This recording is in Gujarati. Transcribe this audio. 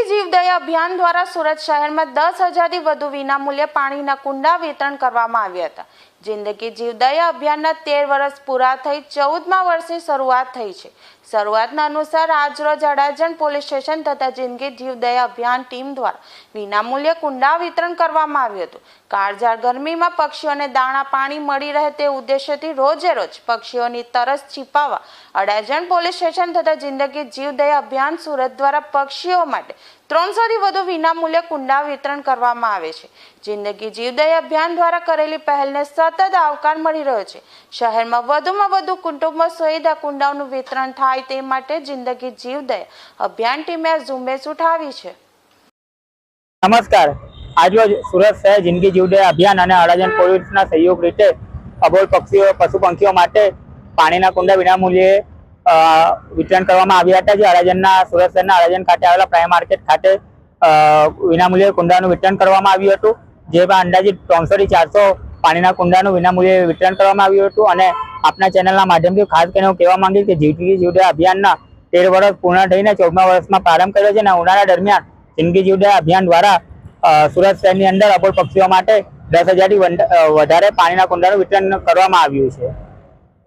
અભિયાન દ્વારા સુરત શહેરમાં દસ હજારથી વધુ વિનામૂલ્યે પાણીના કુંડા વિતરણ કરવામાં આવ્યા હતા. જિંદગી જીવદયા અભિયાનના તેર વર્ષ પૂરા થઈ ચૌદમા વર્ષની શરૂઆત થઈ છે. શરૂઆતના અનુસાર આજરોજ અડાજણ પોલીસ સ્ટેશન તથા જિંદગી જીવદયા અભિયાન ટીમ દ્વારા વિનામૂલ્યે કુંડા વિતરણ કરવામાં આવ્યું હતું. કાળઝાળ ગરમીમાં પક્ષીઓને દાણા પાણી મળી રહે તે ઉદ્દેશ્યથી રોજે રોજ પક્ષીઓની તરસ છીપાવવા અડાજણ પોલીસ સ્ટેશન તથા જિંદગી જીવદયા અભિયાન સુરત દ્વારા પક્ષીઓ માટે ત્રણસોથી વધુ વિનામૂલ્ય કુંડા વિતરણ કરવામાં આવે છે. જિંદગી જીવદય અભિયાન દ્વારા કરેલી પહેલને સતત આવકાર મળી રહ્યો છે. શહેરમાં વધુમાં વધુ કુટુંબો સોયદા કુંડાઓનું વિતરણ થાય તે માટે જિંદગી જીવદય અભિયાન ટીમે ઝુંબેશ ઉઠાવી છે. નમસ્કાર. આજરોજ સુરત શહેર જિંદગી જીવદય અભિયાન અને અડાજન પોલીસના સહયોગ રીતે અબોલ પક્ષીઓ, પશુ પંખીઓ માટે પાણીના કુંડા વિનામૂલ્યે વિતરણ કરવામાં આવ્યા હતા. જે અડાજણના સુરત શહેરના અડાજણ ખાતે આવેલા પ્રાઇમ માર્કેટ ખાતે વિનામૂલ્યે કુંડાનું વિતરણ કરવામાં આવ્યું હતું. જેમાં અંદાજિત ત્રણસો થી ચારસો પાણીના કુંડાનું વિનામૂલ્યે વિતરણ કરવામાં આવ્યું હતું. અને આપના ચેનલના માધ્યમથી ખાસ કરીને હું કહેવા માંગીશ કે જિંદગી જીવદયા અભિયાનના તેર વર્ષ પૂર્ણ થઈને ચૌદમા વર્ષમાં પ્રારંભ કર્યો છે. અને ઉનાળા દરમિયાન જિંદગી જીવદયા અભિયાન દ્વારા સુરત શહેરની અંદર અબોલ પક્ષીઓ માટે દસ હજારથી વધારે પાણીના કુંડાનું વિતરણ કરવામાં આવ્યું છે.